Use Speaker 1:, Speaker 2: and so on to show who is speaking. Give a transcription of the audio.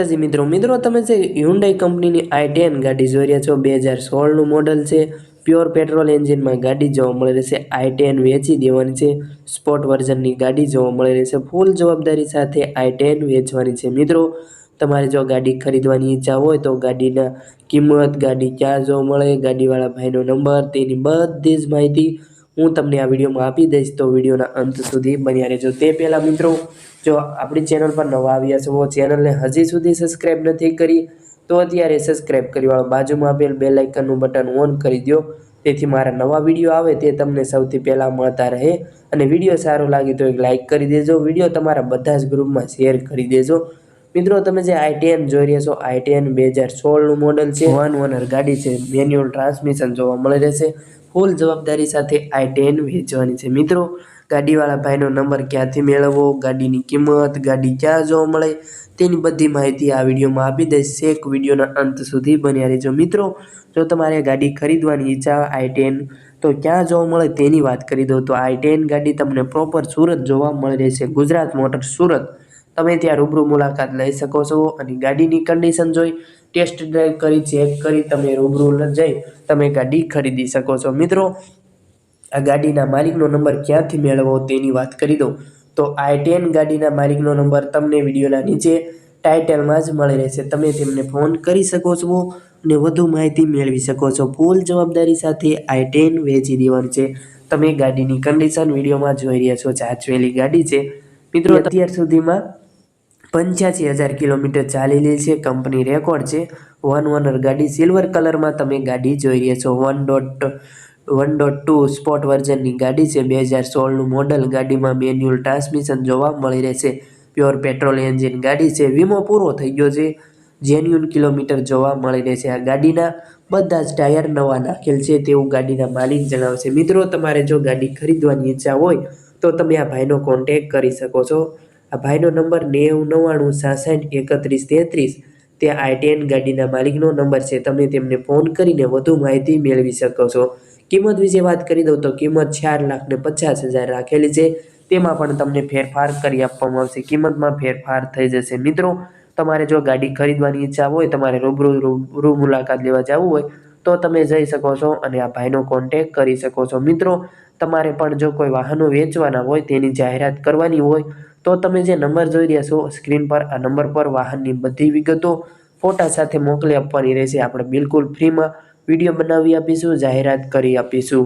Speaker 1: જી મિત્રો મિત્રો, તમે જે હ્યુન્ડાઈ કંપનીની આઈ ટેન ગાડી જોઈ રહ્યા છો, બે હજાર સોળનું મોડલ છે. પ્યોર પેટ્રોલ એન્જિનમાં ગાડી જોવા મળી રહેશે, આઈ ટેન વેચી દેવાની છે. સ્પોર્ટ વર્ઝનની ગાડી જોવા મળી રહેશે ફૂલ જવાબદારી સાથે આઈ ટેન વેચવાની છે. મિત્રો, તમારે જો ગાડી ખરીદવાની ઈચ્છા હોય તો ગાડીના કિંમત, ગાડી ક્યાં જોવા મળે, ગાડીવાળા ભાઈનો નંબર તેની બધી જ માહિતી હું તમને આ વિડીયોમાં આપી દઈશ, તો વિડીયોના અંત સુધી બન્યા રહેજો. તે પહેલાં મિત્રો, જો આપણી ચેનલ પર નવા આવ્યા છો, ચેનલને હજી સુધી સબસ્ક્રાઈબ નથી કરી, તો અત્યારે સબસ્ક્રાઈબ કરી વાળો બાજુમાં આપેલ બે લાઇકનનું બટન ઓન કરી દો તેથી મારા નવા વીડિયો આવે તે તમને સૌથી પહેલાં મળતા રહે. અને વીડિયો સારો લાગે તો એક લાઇક કરી દેજો. વીડિયો તમારા બધા જ ગ્રુપમાં શેર કરી દેજો. મિત્રો, તમે જે આઈ ટેન જોઈ રહ્યા છો, આઈ ટેન બે હજાર સોળનું મોડલ છે. વન ઓનર ગાડી છે. મેન્યુઅલ ટ્રાન્સમિશન જોવા મળી રહેશે. ફૂલ જવાબદારી સાથે આઈ ટેન વેચવાની છે. મિત્રો, ગાડીવાળા ભાઈનો નંબર ક્યાંથી મેળવવો, ગાડીની કિંમત, ગાડી ક્યાં જોવા મળે, તેની બધી માહિતી આ વિડીયોમાં આપી દઈશ. એક વિડીયોના અંત સુધી બન્યા રહેજો. મિત્રો, જો તમારે ગાડી ખરીદવાની ઈચ્છા આઈ ટેન તો ક્યાં જોવા મળે તેની વાત કરી દઉં. તો આઈ ટેન ગાડી તમને પ્રોપર સુરત જોવા મળી રહેશે. ગુજરાત મોટર સુરત. તમે ત્યાં રૂબરૂ મુલાકાત લઈ શકો છો અને ગાડીની કન્ડિશન જોઈ ટેસ્ટ ડ્રાઈવ કરી ચેક કરી, તમે રૂબરૂ જઈ, તમે ગાડી ખરીદી શકો છો. મિત્રો, આ ગાડીના માલિકનો નંબર ક્યાંથી મેળવવો તેની વાત કરી દઉં. તો આઈ ટેન ગાડીના માલિકનો નંબર તમને વિડીયોના નીચે ટાઇટલમાં જ મળી રહેશે. તમે તેમને ફોન કરી શકો છો અને વધુ માહિતી મેળવી શકો છો. ફૂલ જવાબદારી સાથે આઈ ટેન વેચી દેવાની છે. તમે ગાડીની કન્ડિશન વિડીયોમાં જોઈ રહ્યા છો. ચાચવેલી ગાડી છે. મિત્રો, અત્યાર સુધીમાં પંચ્યાસી હજાર કિલોમીટર ચાલેલી છે. કંપની રેકોર્ડ છે. વન ઓનર ગાડી સિલ્વર કલરમાં તમે ગાડી જોઈ રહ્યા છો. One dot one dot two sport વર્ઝનની ગાડી છે. બે હજાર સોળનું મોડલ ગાડીમાં મેન્યુઅલ ટ્રાન્સમિશન જોવા મળી રહેશે. પ્યોર પેટ્રોલ એન્જિન ગાડી છે. વીમો પૂરો થઈ ગયો છે. જેન્યુન કિલોમીટર જોવા મળી રહેશે. આ ગાડીના બધા જ ટાયર નવા નાખેલ છે. તેવું ગાડીના માલિક જણાવશે. મિત્રો, તમારે જો ગાડી ખરીદવાની ઈચ્છા હોય તો તમે આ ભાઈનો કોન્ટેક કરી શકો છો. આ ભાઈનો નંબર નેવું નવ્વાણું સાસઠ એકત્રીસ તેત્રીસ. તે આઈ ટેન ગાડીના માલિકનો નંબર છે. તમે તેમને ફોન કરીને વધુ માહિતી મેળવી શકો છો. કિંમત વિશે વાત કરી દઉં તો કિંમત ચાર લાખ ને પચાસ હજાર રાખેલી છે. તેમાં પણ તમને ફેરફાર કરી આપવામાં આવશે. કિંમતમાં ફેરફાર થઈ જશે. મિત્રો, તમારે જો ગાડી ખરીદવાની ઈચ્છા હોય, તમારે રૂબરૂ રૂબરૂ મુલાકાત લેવા જવું હોય, તો તમે જઈ શકો છો અને આ ભાઈનો કોન્ટેક કરી શકો છો. મિત્રો, તમારે પણ જો કોઈ વાહનો વેચવાના હોય, તેની જાહેરાત કરવાની હોય તો તમે જે નંબર જોઈ રહ્યા છો, સ્ક્રીન પર, આ નંબર પર વાહનની બધી વિગતો ફોટા સાથે મોકલી આપવાની રહેશે. આપણે બિલકુલ ફ્રીમાં વીડિયો બનાવી આપીશું, જાહેરાત કરી આપીશું.